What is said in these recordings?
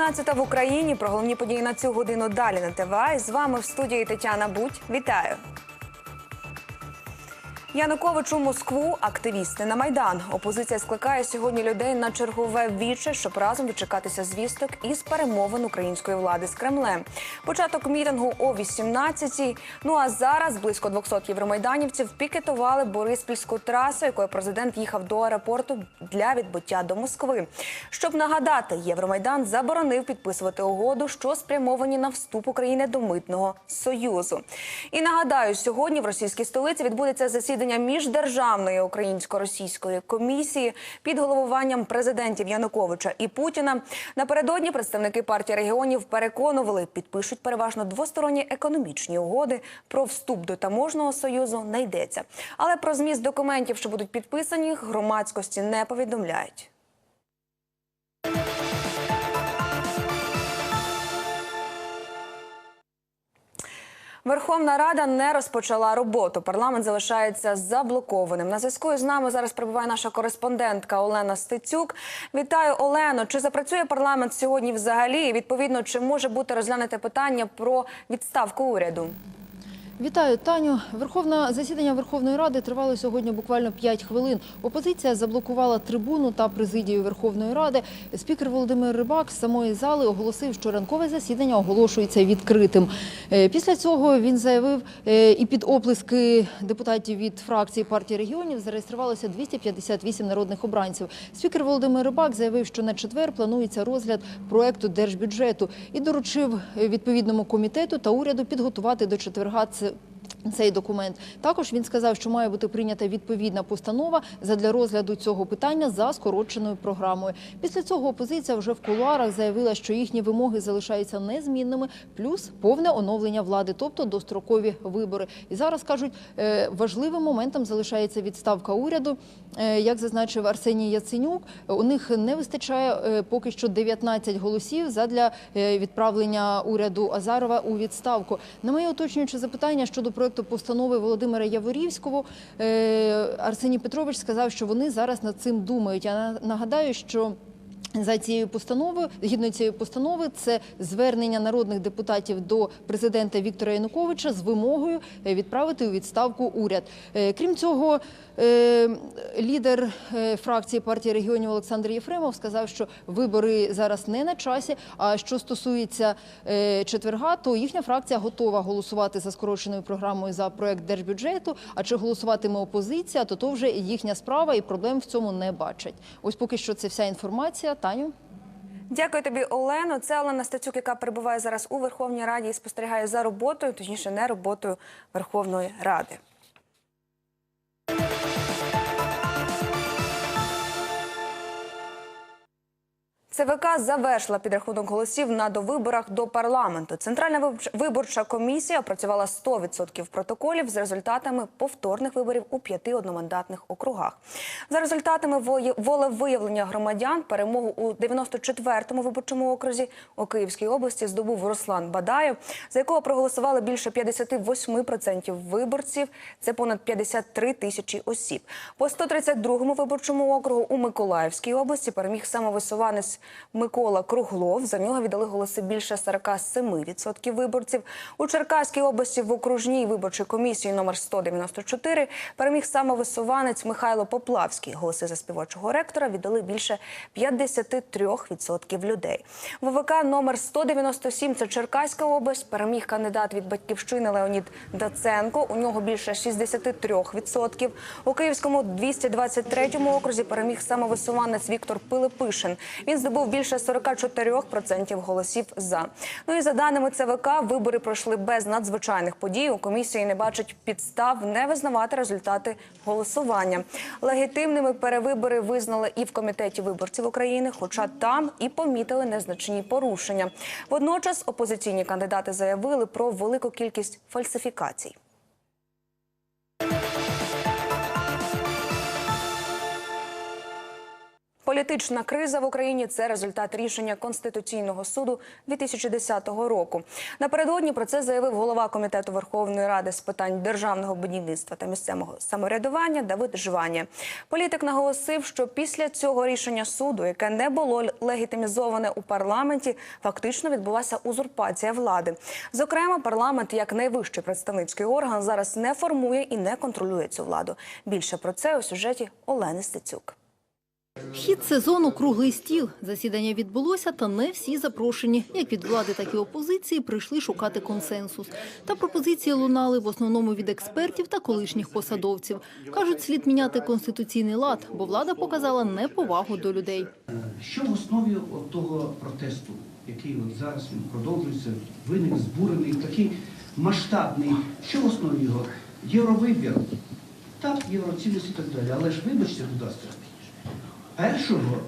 11 в Україні. Про головні події на цю годину далі на ТВА. І з вами в студії Тетяна Будь. Вітаю. Янукович у Москву, активісти на майдан. Опозиція скликає сьогодні людей на чергове віче, щоб разом дочекатися звісток із перемовин української влади з Кремлем. Початок мітингу о 18-й. Ну а зараз близько 200 євромайданівців пікетували Бориспільську трасу, якою президент їхав до аеропорту для відбуття до Москви. Щоб нагадати, Євромайдан заборонив підписувати угоду, що спрямовані на вступ України до митного союзу. І нагадаю, сьогодні в російській столиці відбудеться засідання міждержавної українсько-російської комісії під головуванням президентів Януковича і Путіна. Напередодні представники партії регіонів переконували, підпишуть переважно двосторонні економічні угоди. Про вступ до таможного союзу не йдеться. Але про зміст документів, що будуть підписані, громадськості не повідомляють. Верховна Рада не розпочала роботу. Парламент залишається заблокованим. На зв'язку з нами зараз перебуває наша кореспондентка Олена Стецюк. Вітаю, Олено. Чи запрацює парламент сьогодні взагалі? Відповідно, чи може бути розглянуте питання про відставку уряду? Вітаю, Таню. Верховне засідання Верховної Ради тривало сьогодні буквально 5 хвилин. Опозиція заблокувала трибуну та президію Верховної Ради. Спікер Володимир Рибак з самої зали оголосив, що ранкове засідання оголошується відкритим. Е, Після цього він заявив, е, і під оплески депутатів від фракції партії регіонів зареєструвалося 258 народних обранців. Спікер Володимир Рибак заявив, що на четвер планується розгляд проекту держбюджету і доручив відповідному комітету та уряду підготувати до четверга це цей документ. Також він сказав, що має бути прийнята відповідна постанова задля розгляду цього питання за скороченою програмою. Після цього опозиція вже в кулуарах заявила, що їхні вимоги залишаються незмінними, плюс повне оновлення влади, тобто дострокові вибори. І зараз кажуть, е, важливим моментом залишається відставка уряду. Е, Як зазначив Арсеній Яценюк, у них не вистачає е, поки що 19 голосів задля відправлення уряду Азарова у відставку. На моє уточнююче запитання щодо проекту постанови Володимира Яворівського, е, Арсеній Петрович сказав, що вони зараз над цим думають. Я нагадаю, що за цією постановою, згідно цієї постанови, це звернення народних депутатів до президента Віктора Януковича з вимогою е, відправити у відставку уряд. Е, Крім цього, е, лідер фракції партії регіонів Олександр Єфремов сказав, що вибори зараз не на часі. А що стосується четверга, то їхня фракція готова голосувати за скороченою програмою за проект держбюджету. А чи голосуватиме опозиція, то то вже їхня справа і проблем в цьому не бачать. Ось поки що це вся інформація. Таню. Дякую тобі, Олено. Це Олена Стецюк, яка перебуває зараз у Верховній Раді і спостерігає за роботою, точніше, не роботою Верховної Ради. ЦВК завершила підрахунок голосів на довиборах до парламенту. Центральна виборча- комісія опрацювала 100% протоколів з результатами повторних виборів у п'яти одномандатних округах. За результатами волевиявлення громадян перемогу у 94-му виборчому окрузі у Київській області здобув Руслан Бадаєв, за якого проголосували більше 58% виборців. Це понад 53 тисячі осіб. По 132-му виборчому округу у Миколаївській області переміг самовисуванець Микола Круглов. За нього віддали голоси більше 47% виборців. У Черкаській області в окружній виборчій комісії номер 194 переміг самовисуванець Михайло Поплавський. Голоси за співочого ректора віддали більше 53% людей. ВВК номер 197 – це Черкаська область. Переміг кандидат від батьківщини Леонід Даценко. У нього більше 63%. У Київському 223-му окрузі переміг самовисуванець Віктор Пилипишин. Він здобув більше 44% голосів за. Ну і за даними ЦВК, вибори пройшли без надзвичайних подій. У комісії не бачать підстав не визнавати результати голосування. Легітимними перевибори визнали і в комітеті виборців України, хоча там і помітили незначні порушення. Водночас опозиційні кандидати заявили про велику кількість фальсифікацій. Політична криза в Україні це результат рішення Конституційного суду 2010 року. Напередодні про це заявив голова комітету Верховної Ради з питань державного будівництва та місцевого самоврядування Давид Жваня. Політик наголосив, що після цього рішення суду, яке не було легітимізоване у парламенті, фактично відбулася узурпація влади. Зокрема, парламент як найвищий представницький орган зараз не формує і не контролює цю владу. Більше про це у сюжеті Олени Стецюк. Хід сезону круглий стіл. Засідання відбулося, та не всі запрошені, як від влади, так і опозиції, прийшли шукати консенсус. Та пропозиції лунали в основному від експертів та колишніх посадовців. Кажуть, слід міняти конституційний лад, бо влада показала неповагу до людей. Що в основі того протесту, який от зараз він продовжується, виник збурений, такий масштабний, що в основі його? Євровибір, так, євроцінності і так далі. Але ж вибачте, будь ласка, першого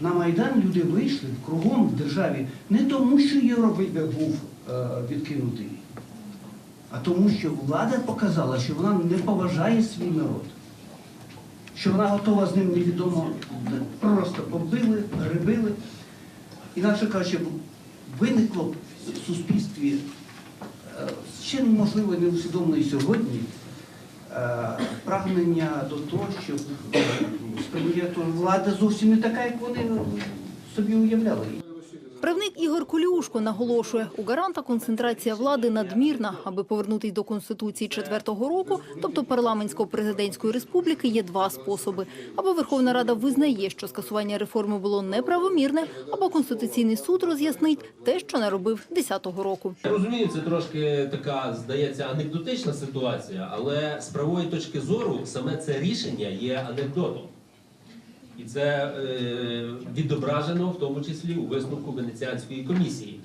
на Майдан люди вийшли кругом в державі не тому, що євровибір був е, відкинутий, а тому, що влада показала, що вона не поважає свій народ що вона готова з ним невідомо просто побили, грибили. Інакше кажучи, виникло в суспільстві е, ще можливо не усвідомлено і сьогодні е, прагнення до того, щоб е, сприйняти влада зовсім не така, як вони собі уявляли. Правник Ігор Колюшко наголошує, у гаранта концентрація влади надмірна. Аби повернутись до Конституції четвертого року, тобто парламентсько-президентської республіки, є два способи. Або Верховна Рада визнає, що скасування реформи було неправомірне, або Конституційний суд роз'яснить те, що не робив 10-го року. Я розумію, це трошки така, здається, анекдотична ситуація, але з правової точки зору саме це рішення є анекдотом. І це е, відображено в тому числі у висновку Венеціанської комісії.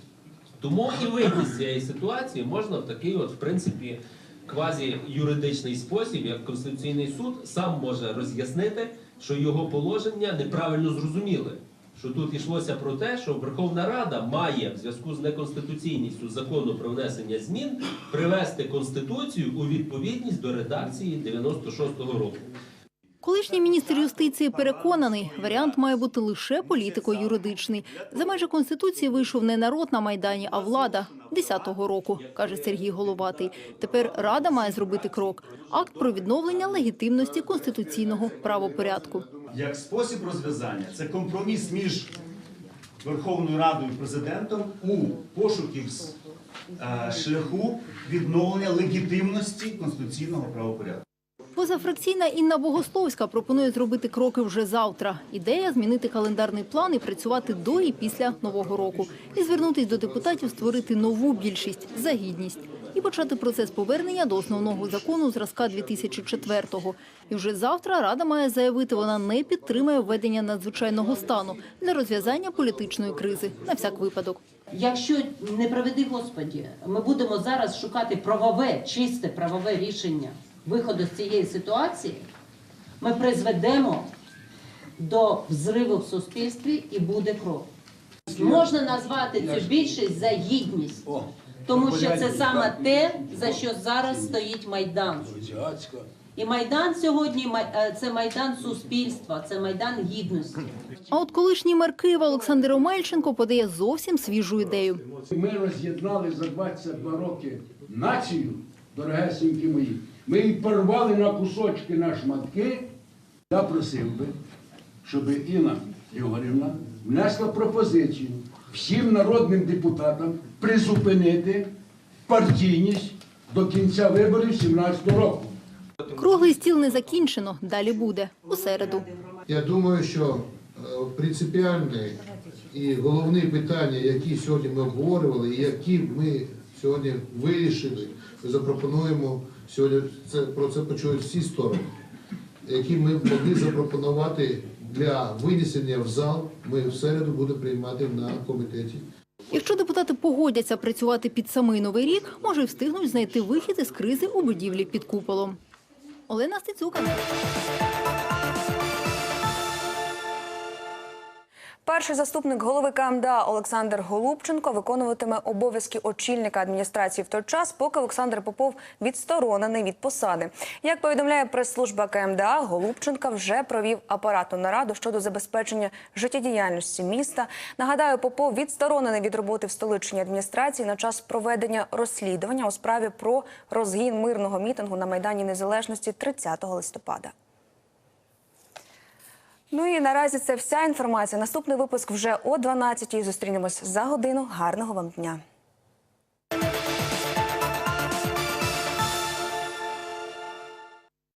Тому і вийти з цієї ситуації можна в такий, от, в принципі, квазі-юридичний спосіб, як Конституційний суд сам може роз'яснити, що його положення неправильно зрозуміли. Що тут йшлося про те, що Верховна Рада має в зв'язку з неконституційністю закону про внесення змін привести Конституцію у відповідність до редакції 96-го року. Колишній міністр юстиції переконаний, варіант має бути лише політико-юридичний. За межі Конституції вийшов не народ на Майдані, а влада 10-го року, каже Сергій Головатий. Тепер Рада має зробити крок – акт про відновлення легітимності конституційного правопорядку. як спосіб розв'язання це компроміс між Верховною Радою і президентом у пошуків е, шляху відновлення легітимності конституційного правопорядку. Позафракційна Інна Богословська пропонує зробити кроки вже завтра. Ідея – змінити календарний план і працювати до і після Нового року. І звернутись до депутатів створити нову більшість – за гідність. І почати процес повернення до основного закону зразка 2004-го. І вже завтра Рада має заявити, вона не підтримує введення надзвичайного стану для розв'язання політичної кризи на всяк випадок. Якщо не приведи Господі, ми будемо зараз шукати правове, чисте правове рішення виходу з цієї ситуації, ми призведемо до взриву в суспільстві і буде кров. Можна назвати цю більшість за гідність, тому що це саме те, за що зараз стоїть Майдан. І Майдан сьогодні е, це Майдан суспільства, це Майдан гідності. А от колишній мер Києва Олександр Омельченко подає зовсім свіжу ідею. Ми роз'єднали за 22 роки націю, дорогесенькі мої. Ми її порвали на кусочки, на шматки. Я просив би, щоб Інна Ігорівна внесла пропозицію всім народним депутатам призупинити партійність до кінця виборів 17 року. Круглий стіл не закінчено, далі буде у середу. Я думаю, що е, принципіальне і головні питання, які сьогодні ми обговорювали, і які ми сьогодні вирішили, запропонуємо сьогодні. Це про це почують всі сторони, які ми могли запропонувати для винесення в зал. Ми в середу будемо приймати на комітеті. Якщо депутати погодяться працювати під самий новий рік, може й встигнуть знайти вихід із кризи у будівлі під куполом. Олена Стецюка. Перший заступник голови КМДА Олександр Голубченко виконуватиме обов'язки очільника адміністрації в той час, поки Олександр Попов відсторонений від посади. Як повідомляє прес-служба КМДА, Голубченка вже провів апаратну нараду щодо забезпечення життєдіяльності міста. Нагадаю, Попов відсторонений від роботи в столичній адміністрації на час проведення розслідування у справі про розгін мирного мітингу на майдані Незалежності 30 листопада. Ну і наразі це вся інформація. Наступний випуск вже о 12-й. Зустрінемось за годину. Гарного вам дня.